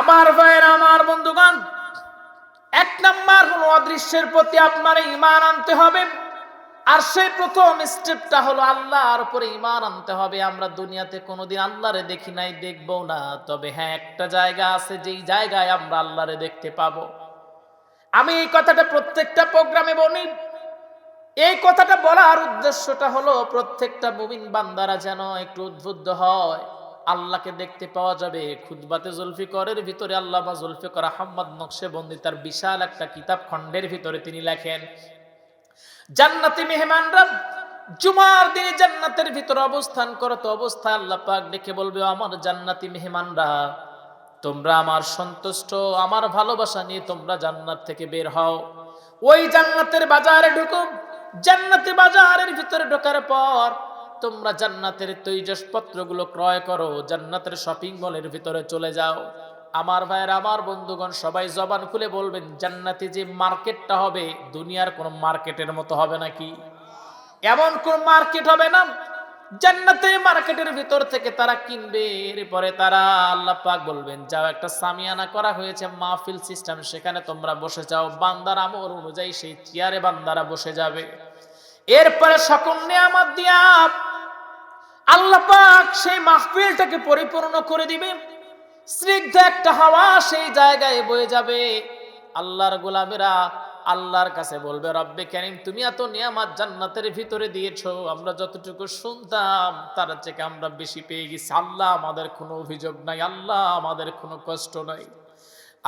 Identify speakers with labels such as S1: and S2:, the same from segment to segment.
S1: আমার ভাইয়ের, আমার বন্ধুগণ, এক নাম্বার হলো অদৃশ্যের প্রতি আপনার ইমান আনতে হবে। আর সেই প্রথম স্টেপটা হলো আল্লাহর উপরে ইমান আনতে হবে। আমরা দুনিয়াতে কোনোদিন আল্লাহরে দেখি নাই দেখব না। তবে হ্যাঁ একটা জায়গা আছে, যেই জায়গায় আমরা আল্লাহরে দেখতে পাবো। আমি এই কথাটা প্রত্যেকটা প্রোগ্রামে বলি। এই কথাটা বলার উদ্দেশ্যটা হলো, প্রত্যেকটা মুমিন বান্দারা যেন একটু উদ্বুদ্ধ হয়। আল্লাহকে দেখতে পাওয়া যাবে। খুদবাতে জুলফিকরের ভিতরে আল্লাহ বা জুলফিকর আহম্মদ নকশেবন্দি তার বিশাল একটা কিতাব খণ্ডের ভিতরে তিনি লেখেন, জান্নাতি মেহমানরা জুমার দিনে জান্নাতের ভিতরে অবস্থান করত অবস্থায় আল্লাহ পাক ডেকে বলবে, আমার জান্নাতি মেহমানরা, তোমরা আমার সন্তুষ্ট, আমার ভালোবাসা নিয়ে তোমরা জান্নাত থেকে বের হও। ওই জান্নাতের বাজারে ঢুকো। জান্নাতি বাজারের ভিতরে ঢোকার পর তোমরা জান্নাতের তৈজসপত্রগুলো ক্রয় করো, জান্নাতের শপিং মলের ভিতরে চলে যাও। আমার ভাইয়ের, আমার বন্ধুগণ, সবাই জবান খুলে বলবেন, জান্নাতে যে মার্কেটটা হবে, দুনিয়ার কোন মার্কেটের মতো হবে নাকি? এমন কোন মার্কেট হবে না, জান্নাতে মার্কেটের ভিতর থেকে তারা কিনবে, এরপরে তারা আল্লাহ পাক বলবেন, যাও একটা সামিয়ানা করা হয়েছে, মাহফিল সিস্টেম সেখানে তোমরা বসে যাও। বান্দার আমর অনুযায়ী সেই চেয়ারে বান্দারা বসে যাবে। এরপরে সকল নিয়ামত দিয়া আল্লাহ পাক সেই মাহফিলটাকে পরিপূর্ণ করে দিবে। স্নিগ্ধ একটা হাওয়া সেই জায়গায় বয়ে যাবে। আল্লাহর গোলামেরা আল্লাহর কাছে বলবে, রব্বে কারিম, তুমি এত নিয়ামাত জান্নাতের ভিতরে দিয়েছ, আমরা যতটুকু শুনতাম, তার থেকে আমরা বেশি পেয়ে গেছি। আল্লাহ আমাদের কোনো অভিযোগ নাই, আল্লাহ আমাদের কোনো কষ্ট নাই।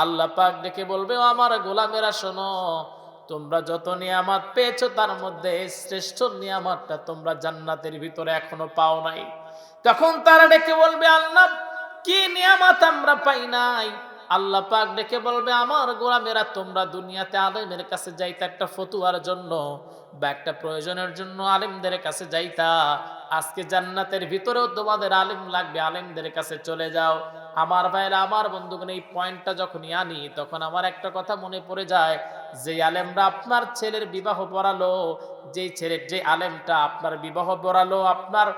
S1: আল্লাহ পাক ডেকে বলবে আমার গোলামেরা, শোনো তোমরা যত নিয়ামত পেয়েছ, তার মধ্যে শ্রেষ্ঠ নিয়ামতটা তোমরা জান্নাতের ভিতরে এখনও পাও নাই। তখন তারা ডেকে বলবে, আল্লাহ, কি নিয়ামত আমরা পাই নাই? আল্লাহ পাক ডেকে বলবে, আমার গোলামেরা তোমরা দুনিয়াতে আলেমের কাছে যাইতা একটা ফতুয়ার জন্য বা একটা প্রয়োজনের জন্য আলেমদের কাছে যাইতা। আজকে জান্নাতের ভিতরেও তোমাদের আলেম লাগবে, আলেমদের কাছে চলে যাও। আমার ভাইরা আমার বন্ধুগণ এই পয়েন্টটা যখনই আনি, তখন আমার একটা কথা মনে পড়ে যায়, যে আলেমরা আপনার ছেলের বিবাহ পড়ালো, যেই ছেলের, যে আলেমটা আপনার বিবাহ পড়ালো, আপনার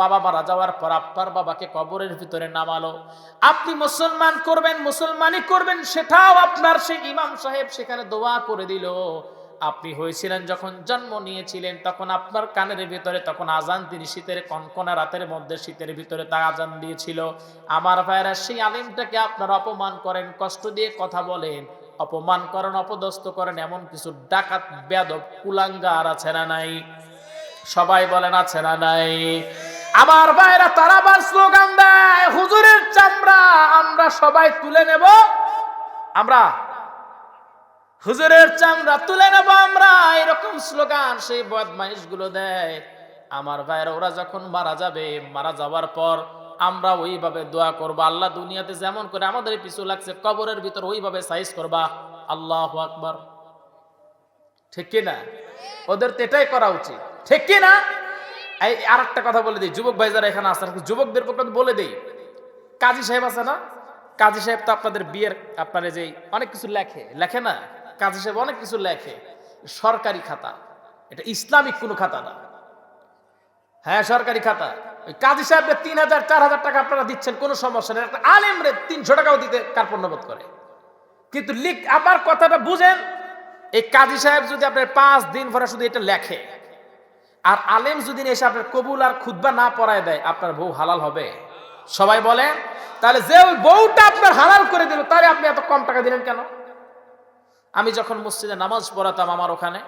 S1: বাবা মারা যাওয়ার পর আপনার বাবাকে কবরের ভিতরে নামালো। আপনি মুসলমান করবেন, মুসলমানই করবেন, সেটাও আপনার সেই ইমাম সাহেব সেখানে দোয়া করে দিল। আপনি হয়েছিলেন যখন জন্ম নিয়েছিলেন, তখন আপনার কানের ভিতরে, তখন আজান তিনি শীতের কনকনা, রাতের মধ্যে শীতের ভিতরে তা আজান দিয়েছিল। আমার ভাইরা সেই আলিমটাকে আপনারা অপমান করেন, কষ্ট দিয়ে কথা বলেন। অপমান করেন, অপদস্থ করেন, এমন কিছু ডাকাত বেদব কুলাঙ্গার আছে না নাই? সবাই বলেন, আছে না নাই? আমার ভাইরা তারা আবার স্লোগান দেয়, হুজুরের চামড়া, আমরা সবাই তুলে নেব। আমরা হুজুরের চামড়া তুলে নেব আমরা, এরকম স্লোগান সেই বদমাইশগুলো দেয়। আমার ভাইয়ের, ওরা যখন মারা যাবে, মারা যাওয়ার পর আমরা ওইভাবে দোয়া করব, আল্লাহ দুনিয়াতে যেমন করে আমাদের পিছু লাগছে, কবরের ভিতর ওইভাবে সাইজ করবা। আল্লাহ আকবার। ঠিক কি না? ওদের তো এটাই করা উচিত। ঠিক কি না? এই আর একটা কথা বলে দিই, যুবক ভাই যারা এখানে আসেন যুবকদের পক্ষে বলে দিই। কাজী সাহেব আছে না? কাজী সাহেব তো আপনাদের বিয়ের আপনার যে অনেক কিছু লেখে লেখে না? কাজী সাহেব অনেক কিছু লেখে। সরকারি খাতা। এটা ইসলামিক কোনো খাতা না। হ্যাঁ সরকারি খাতা। ওই কাজী সাহেবদের তিন হাজার, চার হাজার টাকা আপনারা দিচ্ছেন, কোনো সমস্যা নেই। একটা আলেমরে তিনশো টাকাও দিতে কার্পণ্যবোধ করে। কিন্তু লিখ, আবার কথাটা বুঝেন, এই কাজী সাহেব যদি আপনার পাঁচ দিন ভরে শুধু এটা লেখে, আর আলেম যদি এসে আপনার কবুল আর খুদ্া না পড়ায় দেয়, আপনার বউ হালাল হবে। সবাই বলেন, তাহলে যে ওই বউটা আপনার হালাল করে দিল, তাহলে আপনি এত কম টাকা দিলেন কেন? আমি যখন মসজিদে নামাজ পড়াতাম আমার ওখানে,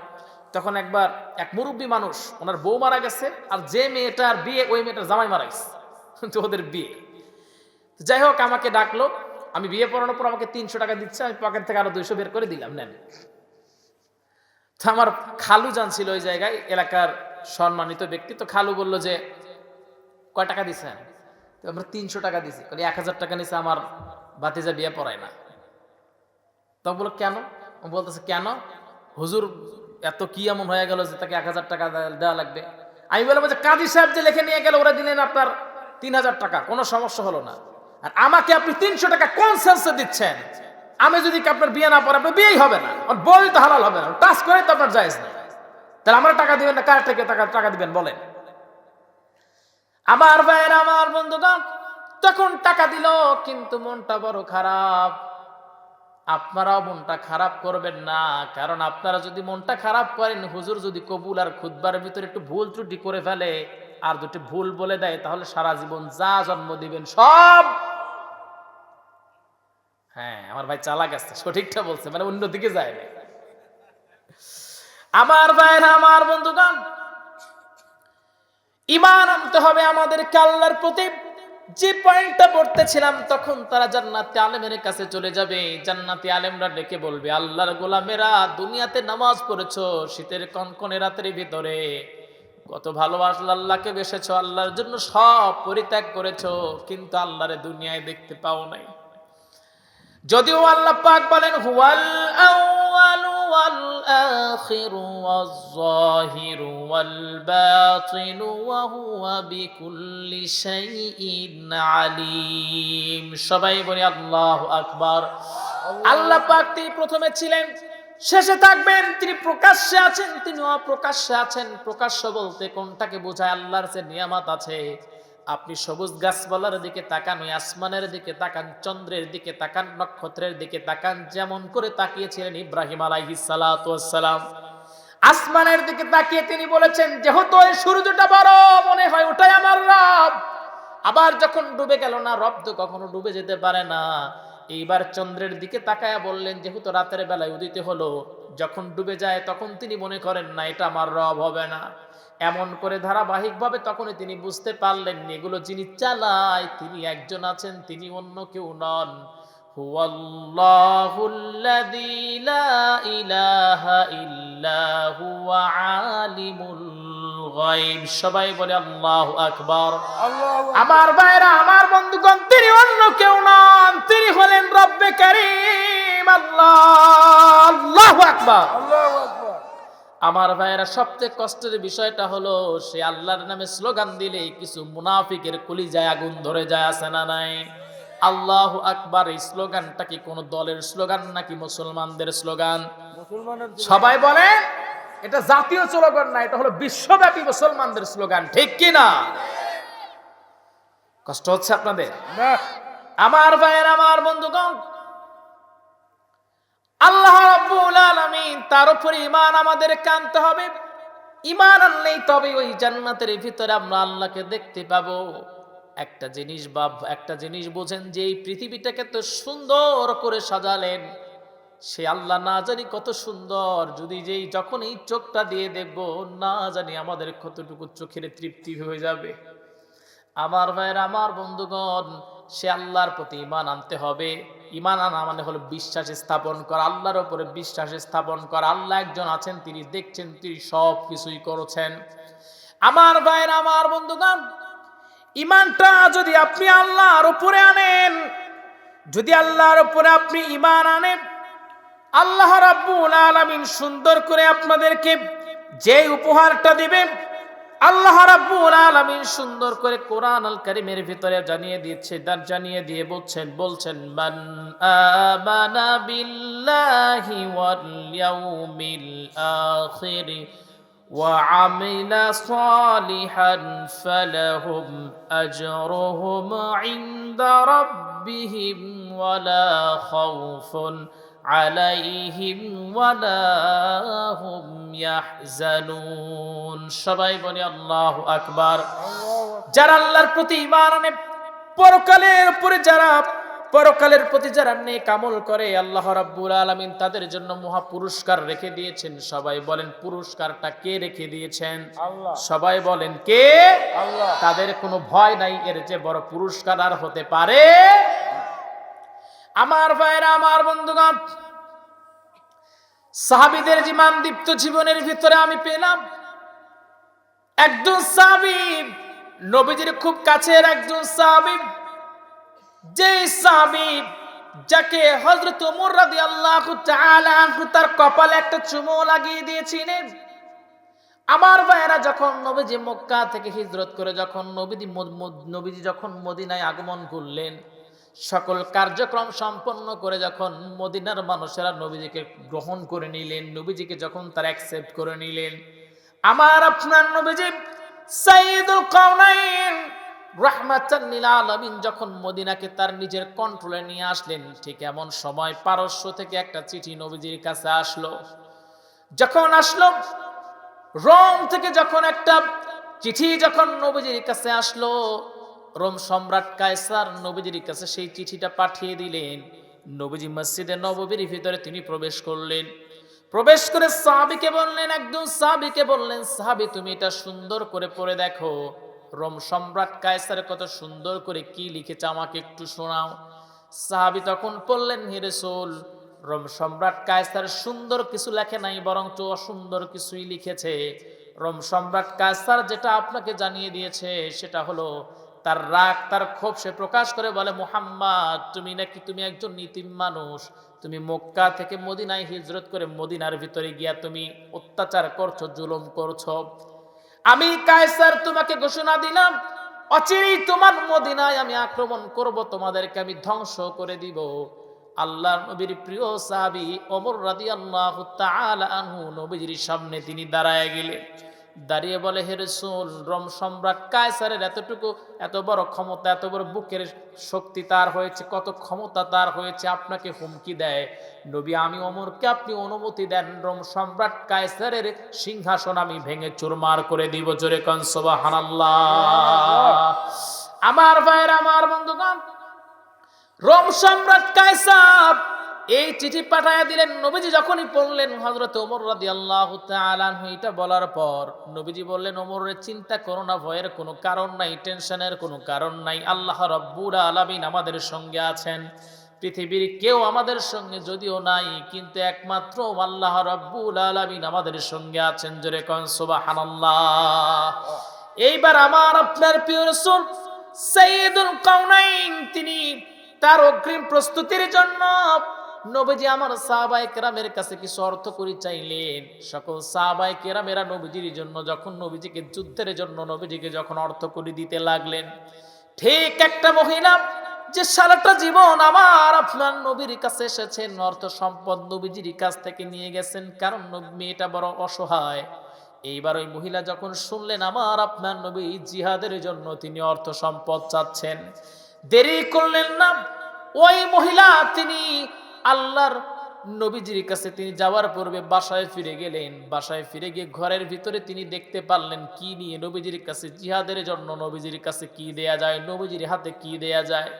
S1: তখন একবার এক মুরব্বী মানুষ, ওনার বউ মারা গেছে আর যে মেয়েটার বিয়ে, ওই মেয়েটার জামাই মারা গেছে। তো ওদের বিয়ে। যাই হোক, আমাকে ডাকলো, আমি বিয়ে পড়ানোর পর আমাকে তিনশো টাকা দিচ্ছে, আমি পকেট থেকে আরও দুইশো বের করে দিলাম, নেন। তো আমার খালু জানছিল ওই জায়গায়, এলাকার সম্মানিত ব্যক্তি। তো খালু বলল যে, কয় টাকা দিছেন তো আমরা তিনশো টাকা দিছি। এক হাজার টাকা নিছে, আমার বাতিজা বিয়ে পড়ায় না। তখন বলল, কেন? বলতেছে, কেন? হুজুর, এত কি এমন হয়ে গেল যে তাকে এক হাজার টাকা দেওয়া লাগবে? আমি বললাম যে কাজী সাহেব যে লিখে নিয়ে গেল, ওরা দিলেন আপনার তিন হাজার টাকা, কোনো সমস্যা হলো না। আর আমাকে আপনি তিনশো টাকা কোন সেন্সে দিচ্ছেন? আমি যদি আপনার বিয়ে না পড়ে, আপনার বিয়েই হবে না। আর বই তো হালাল হবে না টাচ করে তো আপনার জায়েজ না তাহলে আমরা টাকা দিবেন না, কার থেকে টাকা টাকা দিবেন, বলেন। আমার ভাইয়ের, আমার বন্ধুগণ, তখন টাকা দিল, কিন্তু মনটা বড় খারাপ। আপনারাও মনটা খারাপ করবেন না, কারণ আপনারা যদি মনটা খারাপ করেন, হুজুর যদি কবুল আর খুদবার ভিতরে একটু ভুল ত্রুটি করে ফেলে, আর দুটি ভুল বলে দেয়, তাহলে সারা জীবন যা জন্ম দিবেন সব হ্যাঁ আমার ভাই চালাক আছে, সঠিকটা বলছে মানে অন্যদিকে যায় না আমার ভাইরা আমার বন্ধুগণ, ইমান আনতে হবে আমাদের আল্লাহর প্রতি। যে পয়েন্টটা পড়তেছিলাম, তখন তারা জান্নাতি আলেমের কাছে চলে যাবে। জান্নাতি আলেমরা ডেকে বলবে, আল্লাহর গোলামেরা, দুনিয়াতে নামাজ পড়েছো, শীতের কনকনে রাতের ভিতরে। কত ভালোবাসলো আল্লাহকে বেসেছো, আল্লাহর জন্য সব পরিত্যাগ করেছ, কিন্তু আল্লাহরে দুনিয়ায় দেখতে পাও নাই। যদিও আল্লাহ পাক বলেন, হুয়াল আউয়াল ওয়াল বাতিন ওয়া হুয়া বিকুল্লি শাইইন আলিম সবাই বলি আল্লাহু আকবার। আল্লাহ পাক তিনি প্রথমে ছিলেন, শেষে থাকবেন, তিনি প্রকাশ্যে আছেন, তিনি অপ্রকাশ্যে আছেন। প্রকাশ্য বলতে কোনটাকে বোঝায়? আল্লাহর যে নিয়ামত আছে। আপনি সবুজ গাছপালার দিকে তাকান, ওই আসমানের দিকে তাকান, চন্দ্রের দিকে তাকান, নক্ষত্রের দিকে তাকান, যেমন করে তাকিয়েছিলেন ইব্রাহিম আলাইহিস সালাম। আসমানের দিকে তাকিয়ে তিনি বলেছেন, যেহেতু এই সূর্যটা বড়, মনে হয় ওটাই আমার রব। আবার যখন ডুবে গেল না, রব তো কখনো ডুবে যেতে পারে না। এইবার চন্দ্রের দিকে তাকায়া বললেন, যেহেতু রাতের বেলায় উদিত হলো, যখন ডুবে যায় তখন তিনি মনে করেন না, এটা আমার রব হবে না। এমন করে ধারাবাহিকভাবে তখনই তিনি বুঝতে পারলেন, এগুলো যিনি চালায় তিনি একজন আছেন, তিনি অন্য কেউ নন। হুয়াল্লাহুল্লাযী ইলাহা হুয়া আলিমুল গায়ব সবাই বলে আল্লাহু আকবার। আমার ভাইরা আমার বন্ধুগণ তিনি অন্য কেউ নন তিনি হলেন রব্বে কারীম আল্লাহ আল্লাহু আকবার। আমার ভাইয়েরা সবচেয়ে কষ্টের বিষয়টা হলো সে আল্লাহর নামে স্লোগান দিলে কিছু মুনাফিকের কলিজায় আগুন ধরে যায় আছে না নাই? আল্লাহ আকবার এই স্লোগানটা কি কোন দলের স্লোগান নাকি মুসলমানদের স্লোগান? সবাই বলে এটা জাতীয় স্লোগান না এটা হলো বিশ্বব্যাপী মুসলমানদের স্লোগান ঠিক কি না কষ্ট হচ্ছে আপনাদের? আমার ভাইয়ের আমার বন্ধুগণ আল্লাহ রাব্বুল আলামিন তার উপর ঈমান আমাদের কানতে হবে। ঈমান আনলেই তবে ওই জান্নাতের ভিতরে আমরা আল্লাহকে দেখতে পাবো। একটা জিনিস বা একটা জিনিস বোঝেন যে এই পৃথিবীটাকে তো সুন্দর করে সাজালেন সে আল্লাহ না জানি কত সুন্দর, যদি যেই যখন এই চোখটা দিয়ে দেখব, না জানি আমাদের কতটুকু চোখের তৃপ্তি হয়ে যাবে। আমার ভাইয়ের, আমার বন্ধুগণ, সে আল্লাহর প্রতি ইমান আনতে হবে। ইমান আনা মানে হলো বিশ্বাস স্থাপন করা, আল্লাহর ওপরে বিশ্বাস স্থাপন করা। আল্লাহ একজন আছেন, তিনি দেখছেন, তিনি সব কিছুই করেছেন। আমার ভাইয়ের, আমার বন্ধুগণ ইমানটা যদি আপনি আল্লাহর উপরে আনেন, যদি আল্লাহর উপরে আপনি ইমান আনেন আল্লাহ রাব্বুল আলামিন সুন্দর করে আপনাদেরকে যে উপহারটা দিবেন আল্লাহ রাব্বুল আলামিন সুন্দর করে কোরআন আল কারীমের ভিতরে জানিয়ে দিচ্ছে দান জানিয়ে দিয়ে বলছেন বলছেন মান আমানা বিল্লাহি ওয়াল ইয়াউমিল আখির وعمل صالحا فلهم أجرهم عند ربهم ولا خوف عليهم আলাইহিম ওয়ালাহুম ইয়াহজানুন। সবাই বলে আল্লাহু আকবার। যারা আল্লাহর প্রতি ঈমান আনে পরকালের উপরে যারা পরকালের প্রতি যারা নেক আমল করে আল্লাহ রাব্বুল আলামিন তাদের জন্য মহা পুরস্কার রেখে দিয়েছেন। সবাই বলেন পুরস্কারটা কে রেখে দিয়েছেন? সবাই বলেন কে? তাদের কোনো ভয় নাই এর যে বড় পুরস্কার আর হতে পারে আমার ভাইরা আমার বন্ধুগণ, সাহাবিদের জীবন দীপ্ত জীবনের ভিতরে আমি পেলাম। একজন সাহাবি, নবীজির খুব কাছের একজন সাহাবি যে সাহাবি যাকে ওমর রাদিয়াল্লাহু তাআলা আনহু তার কপালে একটা চুমো লাগিয়ে দিয়েছিলেন। আমার ভাইয়েরা, যখন নবীজি মক্কা থেকে হিজরত করে, যখন নবীজি নবীজি যখন মদিনায় আগমন করলেন সকল কার্যক্রম সম্পন্ন করে যখন মদিনার মানুষেরা নবীজিকে গ্রহণ করে নিলেন, নবীজিকে যখন তারা অ্যাকসেপ্ট করে নিলেন, আমার আপনার নবীজি সাইদুল কাউনাইন রাহমাতান লিল আলামিন যখন মদিনাকে তার নিজের কন্ট্রোলে নিয়ে আসলেন, ঠিক এমন সময় পারস্য থেকে একটা চিঠি নবীজির কাছে আসলো। যখন আসলো, রোম থেকে যখন একটা চিঠি যখন নবীজির কাছে আসলো রোম সম্রাট কায়সার নবীজির কাছে সেই চিঠিটা পাঠিয়ে দিলেন। নবীজি মসজিদে নববীর ভিতরে তিনি প্রবেশ করলেন। প্রবেশ করে সাহাবিকে বললেন একদম সাহাবিকে বললেন, সাহাবি, তুমি এটা সুন্দর করে পড়ে দেখো। রোম সম্রাট কায়সার কত সুন্দর করে কি লিখেছে আমাকে একটু শোনাও। সাহাবি তখন পড়লেন হিরেসোল রোম সম্রাট কায়সার সুন্দর কিছু লেখে নাই বরং তো অসুন্দর কিছুই লিখেছে। রোম সম্রাট কায়সার যেটা আপনাকে জানিয়ে দিয়েছে, সেটা হলো তার রাগ, তার ক্ষোভ সে প্রকাশ করে, বলে, মোহাম্মদ, তুমি নাকি, তুমি একজন নীতিম মানুষ। তুমি মক্কা থেকে মদিনায় হিজরত করে মদিনার ভিতরে গিয়া তুমি অত্যাচার করছ, জুলুম করছ। আমি কায়সার তোমাকে ঘোষণা দিলাম, অচিরেই তোমার মদিনায় আমি আক্রমণ করব, তোমাদেরকে আমি ধ্বংস করে দিব। আল্লাহ নবীর প্রিয় সাহাবি ওমর রাদিয়াল্লাহু তাআলা আনহু নবীজির সামনে তিনি দাঁড়ায় গেলেন। দাঁড়িয়ে বলে, হে রাসূল, রোম সম্রাট কায়সারের এতটুকু, এত বড় ক্ষমতা, এত বড় বুকের শক্তি তার হয়েছে, কত ক্ষমতা তার হয়েছে, আপনাকে হুমকি দেয়। নবী, আমি অমরকে আপনি অনুমতি দেন, রোম সম্রাট কায়সারের সিংহাসন আমি ভেঙে চুরমার করে দিব, জোরে কন, সুবহানাল্লাহ। আমার ভাইয়ের, আমার বন্ধুগণ, রোম সম্রাট কায়সার এই চিঠি পাঠায় দিলেন, নবীজি যখনই পড়লেন, হযরত ওমর তাআলা আনহু এটা বলার পর, নবীজি বললেন, ওমরের চিন্তা করো না, ভয়ের কোনো কারণ নাই, টেনশনের কোনো কারণ নাই, আল্লাহ রাব্বুল আলামিন আমাদের সঙ্গে আছেন। পৃথিবীর কেউ আমাদের সঙ্গে যদিও নাই, কিন্তু একমাত্র আল্লাহ রাব্বুল আলামিন আমাদের সঙ্গে আছেন। জোরে কন, সুবহানাল্লাহ। এইবার আমার আপনার প্রিয় রাসূল সাইয়্যিদুল কাউনাইন তিনি তার অগ্রিম প্রস্তুতির জন্য নবীজি আমার সাহাবাই কেরামের কাছে কিছু অর্থ করি চাইলেন? সকল সাহাবাই কেরামেরা নবীজির জন্য, যখন নবীজিকে যুদ্ধের জন্য নবীজিকে যখন অর্থ করি দিতে লাগলেন, ঠিক একটা মহিলা যে সারাটা জীবন আমার আপনার নবীর কাছে এসেছেন, অর্থ সম্পদ নবীজির কাছ থেকে নিয়ে গেছেন, কারণ মেয়েটা বড় অসহায়। এইবার ওই মহিলা যখন শুনলেন আমার আপনার নবী জিহাদের জন্য তিনি অর্থ সম্পদ চাচ্ছেন, দেরি করলেন না। ওই মহিলা তিনি আল্লাহর নবীজির কাছে তিনি যাওয়ার পূর্বে বাসায় ফিরে গেলেন। বাসায় ফিরে গিয়ে ঘরের ভিতরে তিনি দেখতে পারলেন কি নিয়ে নবীজির কাছে, জিহাদের জন্য নবীজির কাছে কি দেয়া যায়, নবীজির হাতে কি দেয়া যায়।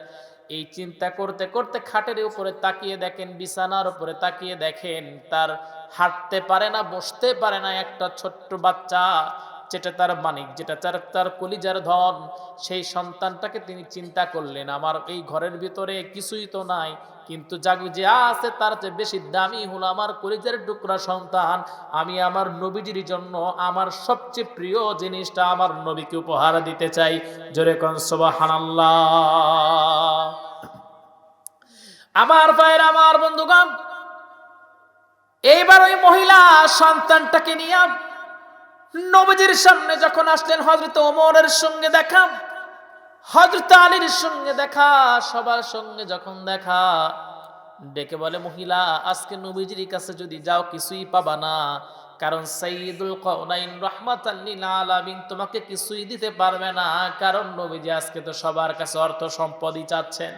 S1: এই চিন্তা করতে করতে খাটের উপরে তাকিয়ে দেখেন, বিছানার উপরে তাকিয়ে দেখেন, তার হাঁটতে পারে না, বসতে পারে না একটা ছোট্ট বাচ্চা, যেটা তার মানিক যেটা তার তার কলিজার ধন। সেই সন্তানটাকে তিনি চিন্তা করলেন, আমার এই ঘরের ভিতরে কিছুই তো নাই কিন্তু যাগ যে আছে তার চেয়ে বেশি দামি হলো আমার কলিজার টুকরা সন্তান। আমি আমার নবীজির জন্য আমার সবচেয়ে প্রিয় জিনিসটা আমার নবীকে উপহার দিতে চাই। জোরে কন, সুবহানাল্লাহ। আমার ভাইয়ের, আমার বন্ধুগণ, এইবার ওই মহিলা সন্তানটাকে নিয়ে নবীজির সামনে যখন আসলেন হজরত ওমরের সঙ্গে দেখা হজরত আলীর সঙ্গে দেখা, সবার সঙ্গে যখন দেখা, ডেকে বলে, মহিলা, আজকে নবীজির কাছে যদি যাও, কিছুই পাবা না। কারণ সাইয়্যিদুল কাউনাইন রাহমাতাল লিল আলামিন তোমাকে কিছুই দিতে পারবে না। কারণ নবীজি আজকে তো সবার কাছে অর্থ সম্পদই চাচ্ছেন।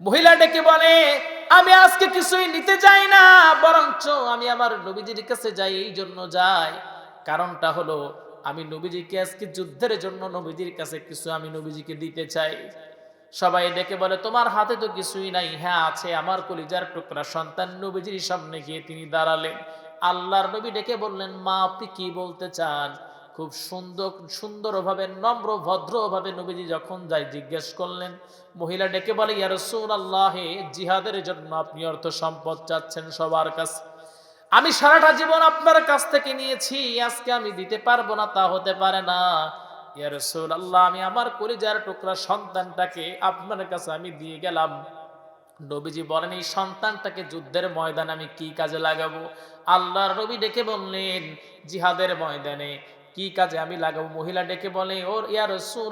S1: মহিলা ডেকে বলে, আমি আজকে কিছুই নিতে যাই না, বরঞ্চ আমি আমার নবীজির কাছে যাই এই জন্য যাই। কারণটা হলো আমি নবীজিকে আজকে যুদ্ধের জন্য নবীজির কাছে কিছু আমি নবীজিকে দিতে চাই। সবাই ডেকে বলে, তোমার হাতে তো কিছুই নাই। হ্যাঁ আছে আমার কলিজার টুকরা। সন্তান নবীজির সামনে গিয়ে তিনি দাঁড়ালেন। আল্লাহর নবী ডেকে বললেন, মা, আপনি কি বলতে চান? খুব সুন্দর, সুন্দরভাবে, নম্র, ভদ্রভাবে নবীজি যখন যাই জিজ্ঞেস করলেন, মহিলা ডেকে বলে, ইয়া রাসূলুল্লাহ, জিহাদের জন্য আপনি অর্থ সম্পদ চাচ্ছেন সবার কাছে? আমি সারাটা জীবন আপনার কাছ থেকে নিয়েছি, আজকে আমি দিতে পারব না, তা হতে পারে না। আল্লাহ আমি আমার কলিজার টুকরা সন্তানটাকে আপনার কাছে আমি দিয়ে গেলাম। নবীজি বলেন, এই সন্তানটাকে যুদ্ধের ময়দানে আমি কি কাজে লাগাবো? আল্লাহর নবী ডেকে বললেন, জিহাদের ময়দানে কি কাজে আমি লাগাবো? মহিলা ডেকে বলে ওর ইয়া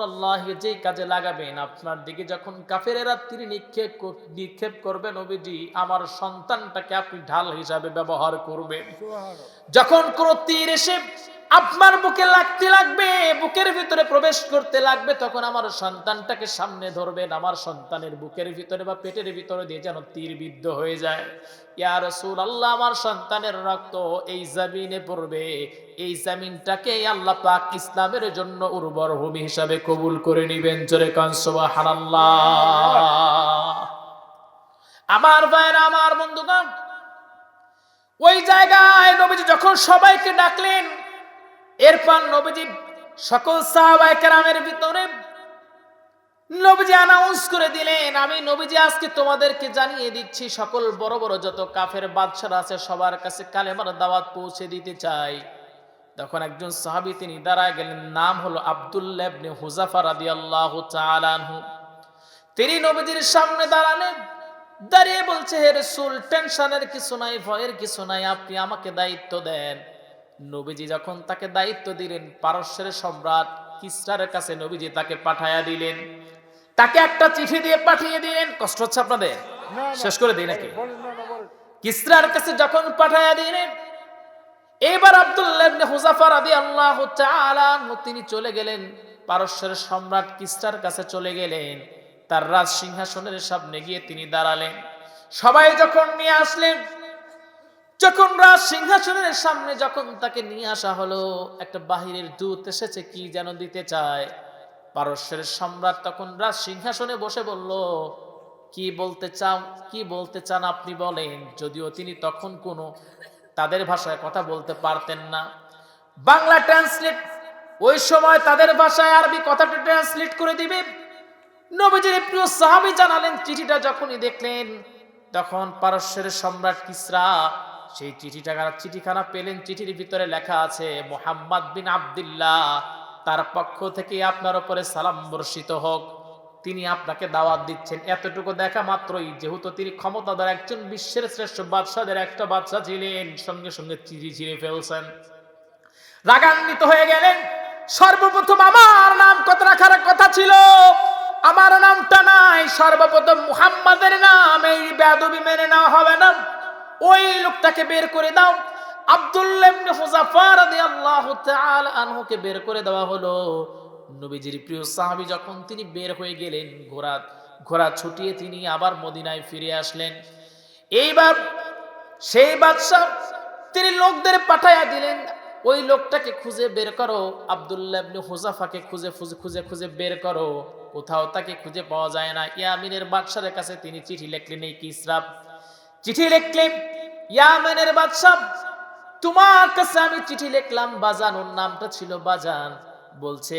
S1: আল্লাহ যেই কাজে লাগাবেন? আপনার দিকে যখন কাফেরেরা তিনি নিক্ষেপ নিক্ষেপ করবেন অভিজি আমার সন্তানটাকে আপনি ঢাল হিসাবে ব্যবহার করবেন। যখন কোনো তীর এসে আপনার বুকে লাগতে লাগবে, বুকের ভিতরে প্রবেশ করতে লাগবে, তখন আমার সন্তানটাকে সামনে ধরবেন। আমার সন্তানের বুকের ভিতরে বা পেটের ভিতরে দিয়ে যেন তীর বিদ্ধ হয়ে যায়। ইয়া রাসূল আল্লাহ আমার সন্তানের রক্ত এই জামিনে পড়বে। এই জামিনটাকে আল্লাহ পাক ইসলামের জন্য উর্বর ভূমি হিসাবে কবুল করে নিবেন। জোরে কান, সুবহানাল্লাহ। আমার ভাইরা আমার বন্ধুগণ, ওই জায়গায় নবীজি যখন সবাইকে ডাকলেন এরপর নবীজি সকল সাহাবায়ে কেরামের ভিতরে নবীজি অ্যানাউন্স করে দিলেন, আমি নবীজি আজকে তোমাদেরকে জানিয়ে দিচ্ছি, সকল বড় বড় যত কাফের বাদশারা আছে, সবার কাছে কালেমার দাওয়াত পৌঁছে দিতে চাই। তখন একজন সাহাবী তিনি দাঁড়ায় গেলেন, নাম হলো আব্দুল্লাহ ইবনে হুজাফা রাদিয়াল্লাহু তাআলা তিনি নবীজির সামনে দাঁড়ালেন দাঁড়িয়ে বলছে, হে রাসূল টেনশনের কিছু নাই, ভয়ের কিছু নাই, আপনি আমাকে দায়িত্ব দেন। নবীজি যখন তাকে দায়িত্ব দিলেন পারস্যের সম্রাট কিসরার কাছে নবীজি তাকে পাঠায়া দিলেন। তাকে একটা চিঠি দিয়ে পাঠিয়ে দিলেন। কষ্ট হচ্ছে আপনাদের? শেষ করে দিই নাকি? কিসরার কাছে যখন পাঠায়া দিলেন এবার আব্দুল্লাহ ইবনে হুজাফা রাদিয়াল্লাহু তাআলা তিনি চলে গেলেন। পারস্যের সম্রাট কিসরার কাছে চলে গেলেন। তার রাজ সিংহাসনের সামনে গিয়ে তিনি দাঁড়ালেন। সবাই যখন নিয়ে আসলেন যখন রাজ সিংহাসনের সামনে যখন তাকে নিয়ে আসা হলো, একটা বাহিরের দূত এসেছে কি যেন দিতে চায়। পারস্যের সম্রাট তখন রাজ সিংহাসনে বসে বলল, কি বলতে চাও, কি বলতে চান আপনি বলেন, যদিও তিনি তখন কোনো তাদের ভাষায় কথা বলতে পারতেন না। বাংলা ট্রান্সলেট, ওই সময় তাদের ভাষায় আরবি কথাটা ট্রান্সলেট করে দিবে। নবীজির প্রিয় সাহাবী জানালেন, চিঠিটা যখনই দেখলেন, তখন পারস্যের সম্রাট কিসরা সেই চিঠিটা চিঠিখানা পেলেন? চিঠির ভিতরে লেখা আছে, মোহাম্মদ বিন আব্দুল্লাহ, তার পক্ষ থেকে আপনার উপরে সালাম বর্ষিত হোক। তিনি আপনাকে দাওয়াত দিচ্ছেন। এতটুকু দেখা মাত্রই, যেহেতু তিনি ক্ষমতাধর একজন বিশ্বের শ্রেষ্ঠ বাদশাদের একটা বাদশা ছিলেন, সঙ্গে সঙ্গে চিঠি ছিঁড়ে ফেলছেন। রাগান্বিত হয়ে গেলেন। সর্বপ্রথম আমার নাম কত রাখার কথা ছিল। আমার নামটা নাই। সর্বপ্রথম মুহাম্মাদের নাম। এই বেদবি মেনে নেওয়া হবে না। ওই লোকটাকে বের করে দাও। বের করে দেওয়া হলো। প্রিয় সাহাবী যখন তিনি বের হয়ে গেলেন, ঘোড়া ছুটিয়ে তিনি আবার মদিনায় ফিরে আসলেন। এইবার সেই বাদশাহ তিনি লোকদের পাঠাইয়া দিলেন। ওই লোকটাকে খুঁজে বের করো, আব্দুল্লাহ ইবনে হুজাফাকে খুঁজে খুঁজে খুঁজে খুঁজে বের করো। কোথাও তাকে খুঁজে পাওয়া যায় না। ইয়ামিনের বাদশাহের কাছে তিনি চিঠি লিখলেন, এই কিসরাব চিঠি লিখলেন ইয়ামিনের বাদশাহ, তোমার কাছে আমি চিঠি লিখলাম বাজান ওর নামটা ছিল বাজান। বলছে,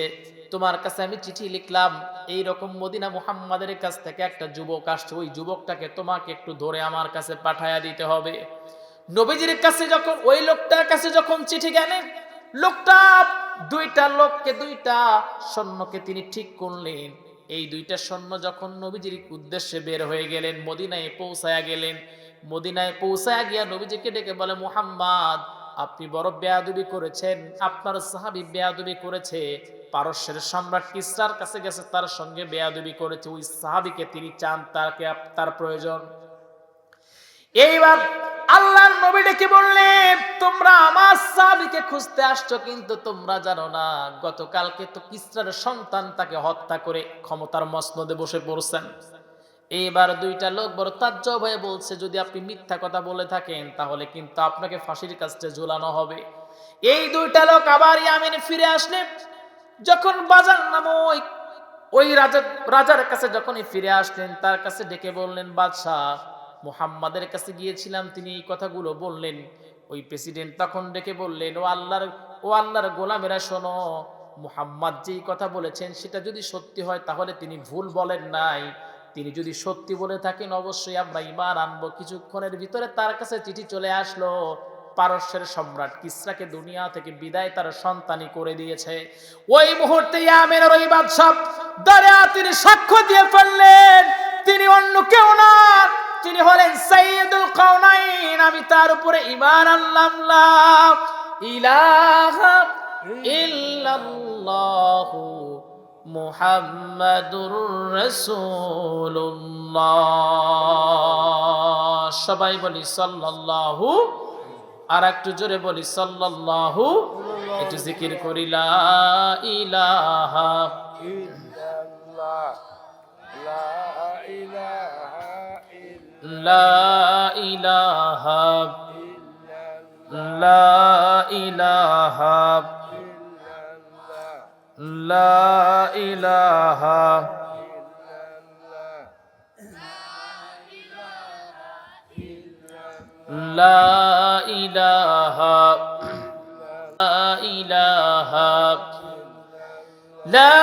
S1: তোমার কাছে আমি চিঠি লিখলাম এই রকম মদিনা মুহাম্মাদের কাছ থেকে একটা যুবক আসছে, ওই যুবকটাকে তোমাকে একটু ধরে আমার কাছে পাঠায়া দিতে হবে। নবীজির কাছে যখন, ওই লোকটার কাছে যখন চিঠি গেলেন লোকটা, দুইটা লোককে দুইটা সৈন্যকে তিনি ঠিক করলেন। এই দুইটা সৈন্য যখন নবীজির উদ্দেশ্যে বের হয়ে গেলেন, মদিনায় পৌঁছায়া গেলেন মদিনায় পৌঁছায় গিয়া নবীজিকে ডেকে বলে, মুহাম্মদ, আপনি বড় বেয়াদবি করেছেন। আপনার সাহাবি বেয়াদবি করেছে। পারস্যের সম্রাট কিসরার কাছে গেছে, তার সঙ্গে বেয়াদবি করেছে। ওই সাহাবিকে তিনি চান, তাকে তার প্রয়োজন। এইবার আল্লাহর নবী ডেকে বললে, তোমরা আমার সাহাবীকে খুঁজতে আসছো, কিন্তু তোমরা জানো না, গতকালকে তো কিসরার সন্তান তাকে হত্যা করে ক্ষমতার মসনদে বসে পড়ছেন। এইবার দুইটা লোক বড় তাজ্জব হয়ে বলছে, যদি আপনি মিথ্যা কথা বলে থাকেন, তাহলে কিন্তু আপনাকে ফাঁসির কাছে ঝুলানো হবে। এই দুইটা লোক আবার ইয়ামিনে ফিরে আসলেন যখন বাজার নাম ওই ওই রাজা, রাজার কাছে যখনই ফিরে আসলেন, তার কাছে ডেকে বললেন, বাদশাহ, মুহাম্মাদের কাছে গিয়েছিলাম, তিনি এই কথাগুলো বললেন। ওই প্রেসিডেন্ট তখন ডেকে বললেন, ও আল্লাহর ও আল্লাহর গোলামেরা, শোনো, মুহাম্মদ যেই কথা বলেছেন, সেটা যদি সত্যি হয়, তাহলে তিনি ভুল বলেন নাই। তিনি যদি সত্যি বলে থাকেন, অবশ্যই আমরা ইমান আনব। কিছুক্ষণের ভিতরে তার কাছে চিঠি চলে আসলো। পারস্যের সম্রাট কিসরাকে দুনিয়া থেকে বিদায় তার সন্তানই করে দিয়েছে। ওই মুহূর্তে ইয়ামেনের ওই বাদশাহ দরিয়া তিনি সাক্ষ্য দিয়ে ফেললেন, তিনি অন্য কেউ না। তিনি হলেন সাইয়্যিদুল কাউনাইন আমি তার উপরে ইমান আনলাম লা ইলাহা ইল্লাল্লাহু মুহাম্মাদুর রাসূলুল্লাহ। সবাই বলি সাল্লাল্লাহু আর একটু জোরে বলি সাল্লাল্লাহু। একটু জিকির করি লা ইলাহা
S2: ইল্লাল্লাহ লা ইলাহা
S1: লা ইলাহা লা ইলাহা। লা ইলাহা লা ইলাহা লা ইলাহা লা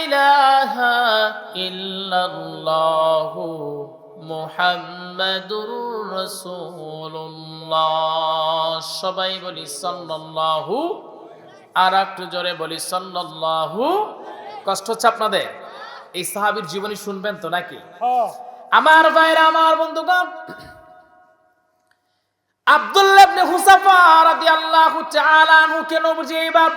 S1: ইলাহা ইল্লাল্লাহু মুহাম্মাদুর রাসূলুল্লাহ সবাই বলি সাল্লাল্লাহু আর একটু জোরে বলি সাল্লাল্লাহু কষ্ট হচ্ছে আপনাদের? এই সাহাবীর জীবনী শুনবেন তো নাকি? আমার ভাইরা আমার বন্ধুগণ আব্দুল্লাহ ইবনে হুসাফা রাদিয়াল্লাহু তাআলা আনহু কেন বুঝে এবার